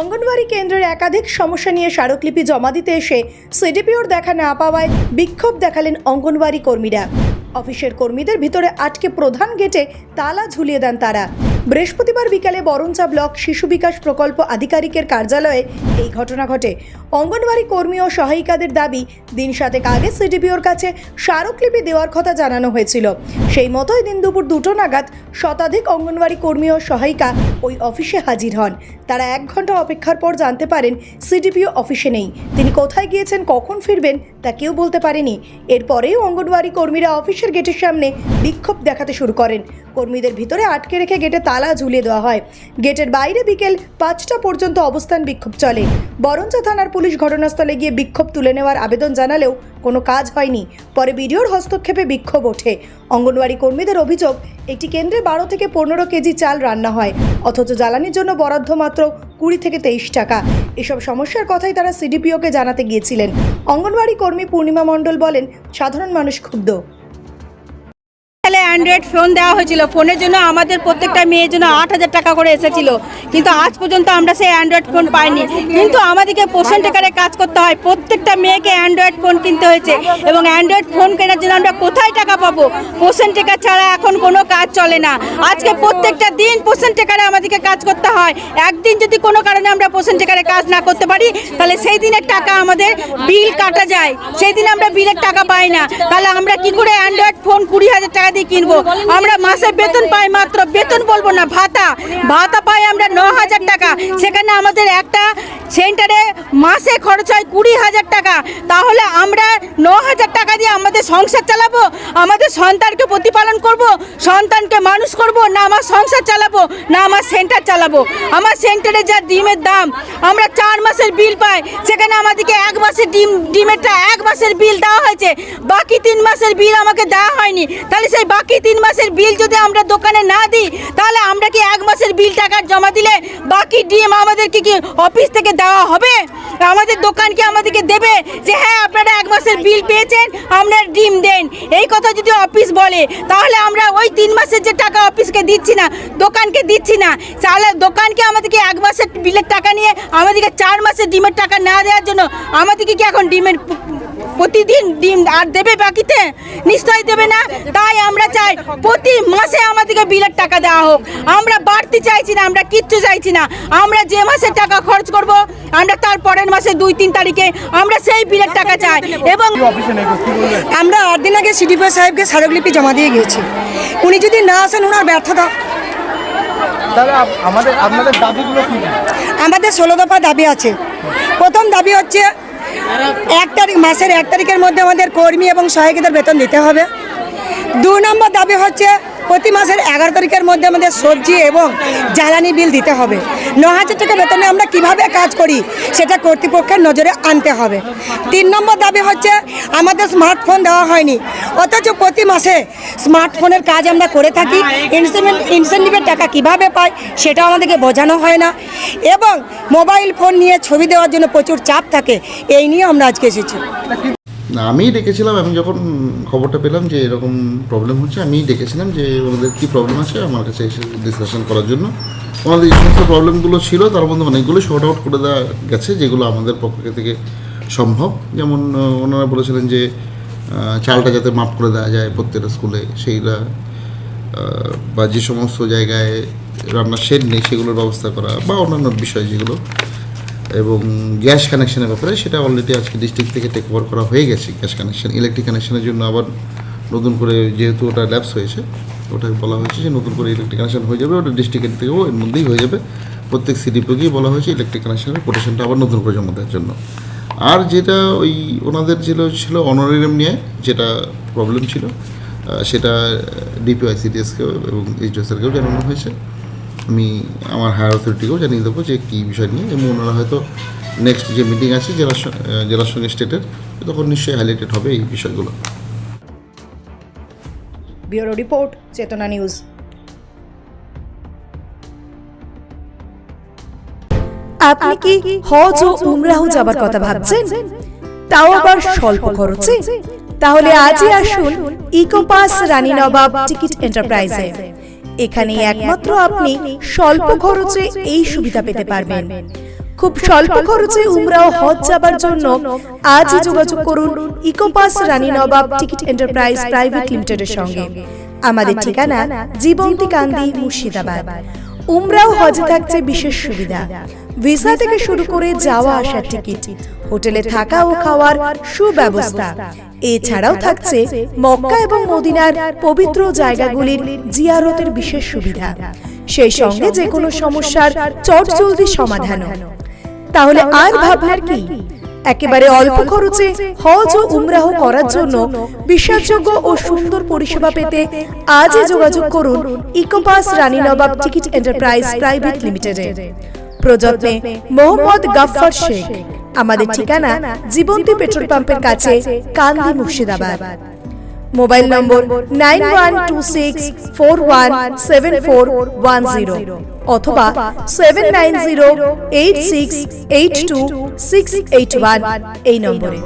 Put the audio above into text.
অঙ্গনওয়াড়ি কেন্দ্রের একাধিক সমস্যা নিয়ে স্মারকলিপি জমা দিতে এসে সিডিপিওর দেখা না পাওয়ায় বিক্ষোভ দেখালেন অঙ্গনওয়াড়ি কর্মীরা। অফিসের কর্মীদের ভিতরে আটকে প্রধান গেটে তালা ঝুলিয়ে দেন তারা। বৃহস্পতিবার বিকালে বরঞ্চা ব্লক শিশু বিকাশ প্রকল্প আধিকারিকের কার্যালয়ে এই ঘটনা ঘটে। অঙ্গনওয়াড়ি কর্মী ও সহায়িকাদের দাবি, দিন সাতেক আগে সিডিপিওর কাছে স্মারকলিপি দেওয়ার কথা জানানো হয়েছিল। সেই মতোই দিন দুপুর দুটো নাগাদ শতাধিক অঙ্গনওয়াড়ি কর্মী ও সহায়িকা ওই অফিসে হাজির হন। তারা এক ঘণ্টা অপেক্ষার পর জানতে পারেন, সিডিপিও অফিসে নেই। তিনি কোথায় গিয়েছেন, কখন ফিরবেন, তা কেউ বলতে পারেনি। এরপরেই অঙ্গনওয়াড়ি কর্মীরা অফিসের গেটের সামনে বিক্ষোভ দেখাতে শুরু করেন। কর্মীদের ভিতরে আটকে রেখে গেটে তালা ঝুলিয়ে দেওয়া হয়। গেটের বাইরে বিকেল পাঁচটা পর্যন্ত অবস্থান বিক্ষোভ চলে। বরঞ্চ থানার পুলিশ ঘটনাস্থলে গিয়ে বিক্ষোভ তুলে নেওয়ার আবেদন জানালেও কোনো কাজ হয়নি। পরে বিডিওর হস্তক্ষেপে বিক্ষোভ ওঠে। অঙ্গনওয়াড়ি কর্মীদের অভিযোগ, একটি কেন্দ্রে বারো থেকে পনেরো কেজি চাল রান্না হয়। অথচ জ্বালানির জন্য বরাদ্দ মাত্র কুড়ি থেকে তেইশ টাকা। এসব সমস্যার কথাই তারা সিডিপিওকে জানাতে গিয়েছিলেন। অঙ্গনওয়াড়ি কর্মী পূর্ণিমা মণ্ডল বলেন, সাধারণ মানুষ ক্ষুব্ধ। অ্যান্ড্রয়েড ফোন দেওয়া হয়েছিল। ফোনের জন্য আমাদের প্রত্যেকটা মেয়ের জন্য আট হাজার টাকা করে এসেছিল। কিন্তু আজ পর্যন্ত আমরা সেই অ্যান্ড্রয়েড ফোন পাইনি। কিন্তু আমাদেরকে পোষণ টেকারে কাজ করতে হয়। প্রত্যেকটা মেয়েকে অ্যান্ড্রয়েড ফোন কিনতে হয়েছে এবং অ্যান্ড্রয়েড ফোন কেনার জন্য আমরা কোথায় টাকা পাবো? পোষণ টেকার ছাড়া এখন কোনো কাজ চলে না। আজকে প্রত্যেকটা দিন পোষণ টেকারে আমাদেরকে কাজ করতে হয়। একদিন যদি কোনো কারণে আমরা পোষণ টেকারে কাজ না করতে পারি, তাহলে সেই দিনের টাকা আমাদের বিল কাটা যায়। সেই দিন আমরা বিলের টাকা পাই না। তাহলে আমরা কি করে অ্যান্ড্রয়েড ফোন কুড়ি হাজার টাকা দিয়ে কিনবো? আমরা মাসে বেতন পাই মাত্র বেতন বলব না ভাতা। ভাতা পাই আমরা ন হাজার টাকা। সেখানে আমাদের একটা সেন্টারে মাসে খরচ হয় কুড়ি হাজার টাকা। তাহলে আমরা ন হাজার টাকা দিয়ে আমাদের সংসার চালাবো, আমাদের সন্তানকে প্রতিপালন করব, সন্তানকে মানুষ করব, না আমার সংসার চালাবো, না আমার সেন্টার চালাবো। আমার সেন্টারে যা ডিমের দাম, আমরা চার মাসের বিল পাই, সেখানে আমাদেরকে এক মাসের ডিম, ডিমেরটা এক মাসের বিল দেওয়া হয়েছে। বাকি তিন মাসের বিল আমাকে দেওয়া হয়নি। তাহলে সেই বাকি তিন মাসের বিল যদি আমরা দোকানে না দিই, তাহলে আমরা কি এক মাসের বিল টাকা জমা দিলে বাকি ডিম আমাদেরকে কি অফিস থেকে দেওয়া হবে আমাদের দোকানকে আমাদেরকে দেবে? যে হ্যাঁ আপনারা এক মাসের বিল পেয়েছেন আপনারা ডিম দেন। এই কথা যদি অফিস বলে, তাহলে আমরা ওই তিন মাসের যে টাকা অফিসকে দিচ্ছি না, দোকানকে দিচ্ছি না। তাহলে দোকানকে আমাদেরকে এক মাসের বিলের টাকা নিয়ে, আমাদেরকে চার মাসের ডিমের টাকা না দেওয়ার জন্য আমাদেরকে কি এখন ডিমের প্রতিদিন ডিম আর দেবে বাকিতে? নিশ্চয়ই দেবে না? তাই আমরা চাই প্রতি মাসে আমাদেরকে বিলের টাকা দেওয়া হোক। আমরা বাড়তি চাইছি না আমরা কিচ্ছু চাইছি না। আমরা যে মাসে টাকা খরচ করব আমরা তার পরের মাসে দুই তিন তারিখে আমরা সেই বিলের টাকা চাই। এবং আমরা আট দিন আগে সিডিপিও সাহেবকে স্মারকলিপি জমা দিয়ে গিয়েছি। উনি যদি না আসেন ওনার ব্যর্থতা। আমাদের আপনাদের দাবিগুলো কি কি? আমাদের ষোলো দফা দাবি আছে। প্রথম দাবি হচ্ছে এক তারিখ, মাসের এক তারিখের মধ্যে আমাদের কর্মী এবং সহায়কদের বেতন দিতে হবে। দু নম্বর দাবি হচ্ছে প্রতি মাসের এগারো তারিখের মধ্যে আমাদের সবজি এবং জ্বালানি বিল দিতে হবে। ন হাজার টাকা বেতনে আমরা কীভাবে কাজ করি সেটা কর্তৃপক্ষের নজরে আনতে হবে। তিন নম্বর দাবি হচ্ছে, আমাদের স্মার্টফোন দেওয়া হয়নি। অথচ প্রতি মাসে স্মার্টফোনের কাজ আমরা করে থাকি। ইনসেন্টিভ ইনসেন্টিভের টাকা কীভাবে পাই সেটা আমাদেরকে বোঝানো হয় না। এবং মোবাইল ফোন নিয়ে ছবি দেওয়ার জন্য প্রচুর চাপ থাকে, এই নিয়ে আমরা আজকে এসেছি। না, আমিই ডেকেছিলাম, আমি যখন খবরটা পেলাম যে এরকম প্রবলেম হচ্ছে আমি ডেকেছিলাম যে ওনাদের কী প্রবলেম আছে, আমার কাছে এসে ডিসকাশন করার জন্য। ওনাদের যে সমস্ত প্রবলেমগুলো ছিল, তার মধ্যে অনেকগুলো শর্ট আউট করে দেওয়া গেছে, যেগুলো আমাদের পক্ষ থেকে সম্ভব। যেমন ওনারা বলেছিলেন যে চালটা যাতে মাপ করে দেওয়া যায় প্রত্যেকটা স্কুলে, সেইটা বা যে সমস্ত জায়গায় রান্নার শেড নেই, সেগুলোর ব্যবস্থা করা, বা অন্যান্য বিষয় যেগুলো। এবং গ্যাস কানেকশনের ব্যাপারে সেটা অলরেডি আজকে ডিস্ট্রিক্ট থেকে টেক ওভার করা হয়ে গেছে। গ্যাস কানেকশন ইলেকট্রিক কানেকশনের জন্য আবার নতুন করে যেহেতু ওটা ল্যাপস হয়েছে, ওটাকে বলা হয়েছে যে নতুন করে ইলেকট্রিক কানেকশন হয়ে যাবে। ওটা ডিস্ট্রিক্টের থেকেও এর মধ্যেই হয়ে যাবে। প্রত্যেক সিডিপিকেই বলা হয়েছে ইলেকট্রিক কানেকশনের কোটেশনটা আবার নতুন করে জমা দেওয়ার জন্য। আর যেটা ওই ওনাদের ছিল ছিল অনারিয়াম নিয়ে যেটা প্রবলেম ছিল সেটা ডিপিআই সিডিএসকেও এবং এইচডিএসএলকেও জানানো হয়েছে। আমি আমার হায়ার অথরিটিকেও জানিয়ে দেবো যে কী বিষয় নিয়ে এবং ওনারা হয়তো নেক্সট যে মিটিং আছে জেলার স- জেলার সঙ্গে স্টেটের তখন নিশ্চয়ই হাইলাইটেড হবে এই বিষয়গুলো। Bureau report Chetna news. আপনি কি হজ ও উমরাহ যাবার কথা ভাবছেন? তাও আবার স্বল্প খরচে? তাহলে আজই আসুন ইকোপাস রানী নবাব টিকিট এন্টারপ্রাইজে। এখানে একমাত্র আপনি স্বল্প খরচে এই সুবিধা পেতে পারবেন। খুব স্বল্প খরচে উমরা ও হজ যাবার জন্য আজই যোগাযোগ করুন Ecopass Rani Nawab ticket enterprise private লিমিটেডের সঙ্গে। আমাদের ঠিকানা জীবন্তী কান্দি মুর্শিদাবাদ। উমরা ও হজে থাকছে বিশেষ সুবিধা। ভিসা থেকে শুরু করে যাওয়া আসার টিকিট। হোটেলে থাকা ও খাওয়ার সুব্যবস্থা। এছাড়াও থাকছে মক্কা এবং মদিনার পবিত্র জায়গাগুলির জিয়ারতের বিশেষ সুবিধা। সেই সঙ্গে যে কোনো সমস্যার চটজলদি সমাধানও। তাহলে আর ভাবনার কি? একেবারে অল্প খরচে হজ ও উমরাহ করার জন্য বিশ্বাসযোগ্য ও সুন্দর পরিষেবা পেতে আজই যোগাযোগ করুন Ecopass Rani Nawab ticket enterprise private লিমিটেডে। প্রযত্নে মোহাম্মদ গাফফার শেখ। আমাদের ঠিকানা জীবন্তী পেট্রোল পাম্পের কাছে Kandi Murshidabad. Mobile number nine one two six four one seven four one zero অথবা seven nine zero eight six eight two six eight one এই নম্বরে।